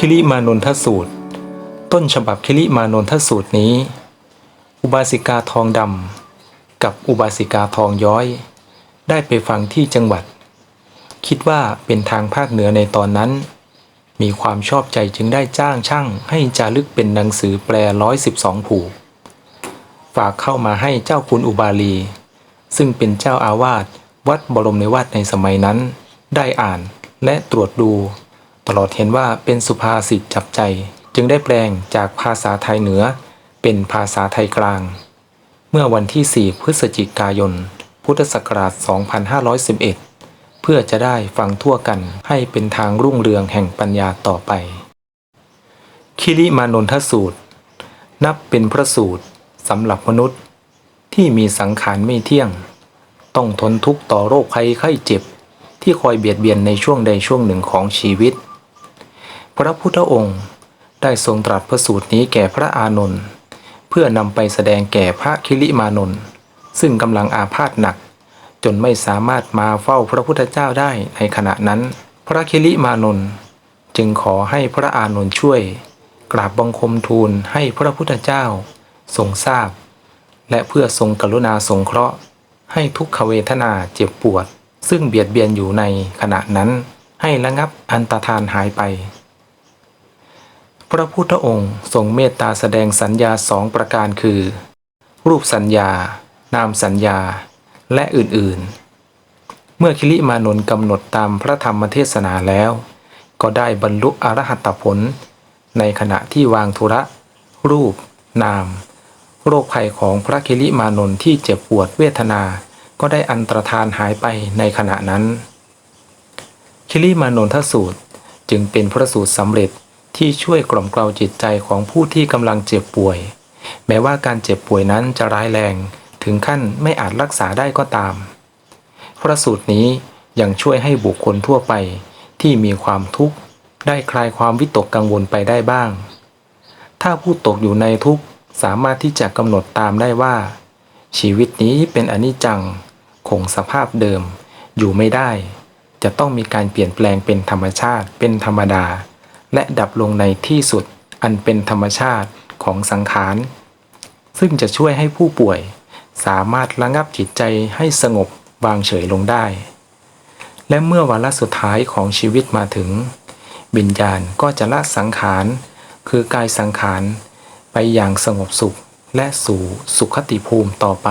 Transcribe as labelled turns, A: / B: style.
A: คิริมานนทสูตร ต้นฉบับคิริมานนทสูตรนี้ อุบาสิกาทองดำกับอุบาสิกาทองย้อย ได้ไปฟังที่จังหวัด คิดว่าเป็นทางภาคเหนือในตอนนั้น มีความชอบใจจึงได้จ้างช่างให้จารึกเป็นหนังสือแปลร้อยสิบสองผูก ฝากเข้ามาให้เจ้าคุณอุบาลี ซึ่งเป็นเจ้าอาวาสวัดบรมในวาสในสมัยนั้น ได้อ่านและตรวจดู ตลอดเห็นว่าเป็นสุภาษิตจับใจ จึงได้แปลงจากภาษาไทยเหนือ เป็นภาษาไทยกลาง เมื่อวันที่ 4 พฤศจิกายน พุทธศักราช 2511 เพื่อจะได้ฟังทั่วกันให้เป็นทางรุ่งเรืองแห่งปัญญาต่อไป คิริมานนทสูตร นับเป็นพระสูตรสำหรับมนุษย์ที่มีสังขารไม่เที่ยง ต้องทนทุกข์ต่อโรคภัยไข้เจ็บ ที่คอยเบียดเบียนในช่วงใดช่วงหนึ่งของชีวิต ระพุทธองค์ ได้ทรงตรัสพระสูตรนี้แก่พระอานนท์เพื่อนำไปแสดงแก่พระคิริมานนท์ซึ่งกำลังอาพาธหนัก จนไม่สามารถมาเฝ้าพระพุทธเจ้าได้ในขณะนั้น พระคิริมานนท์จึงขอให้พระอานนท์ช่วย กราบบังคมทูลให้พระพุทธเจ้า ทรงทราบ และเพื่อทรงกรุณาสงเคราะห์ ให้ทุกขเวทนาเจ็บปวด ซึ่งเบียดเบียนอยู่ในขณะนั้น ให้ระงับอันตรธานหายไป พระพุทธองค์ทรงเมตตาแสดงสัญญาสองประการคือ รูปสัญญา นามสัญญา และอื่นๆ เมื่อคิริมานนท์กำหนดตามพระธรรมเทศนาแล้ว ก็ได้บรรลุอรหัตผล ในขณะที่วางธุระ รูป นาม โรคภัยของพระคิริมานนท์ที่เจ็บปวดเวทนา ก็ได้อันตรธานหายไปในขณะนั้น คิริมานนทสูตรจึงเป็นพระสูตรสำเร็จ ที่ช่วยกล่อมเกลาจิตใจของผู้ที่กำลังเจ็บป่วย แม้ว่าการเจ็บป่วยนั้นจะร้ายแรง ถึงขั้นไม่อาจรักษาได้ก็ตาม พระสูตรนี้ยังช่วยให้บุคคลทั่วไปที่มีความทุกข์ได้คลายความวิตกกังวลไปได้บ้าง ถ้าผู้ตกอยู่ในทุกข์สามารถที่จะกำหนดตามได้ว่า ชีวิตนี้เป็นอนิจจัง คงสภาพเดิม อยู่ไม่ได้ จะต้องมีการเปลี่ยนแปลงเป็นธรรมชาติเป็นธรรมดา และดับลงในที่สุดอันเป็นธรรมชาติของสังขาร ซึ่งจะช่วยให้ผู้ป่วย สามารถระงับจิตใจให้สงบวางเฉยลงได้ และเมื่อวาระสุดท้ายของชีวิตมาถึงวิญญาณก็จะละสังขาร คือกายสังขาร ไปอย่างสงบสุขและสู่สุขติภูมิต่อไป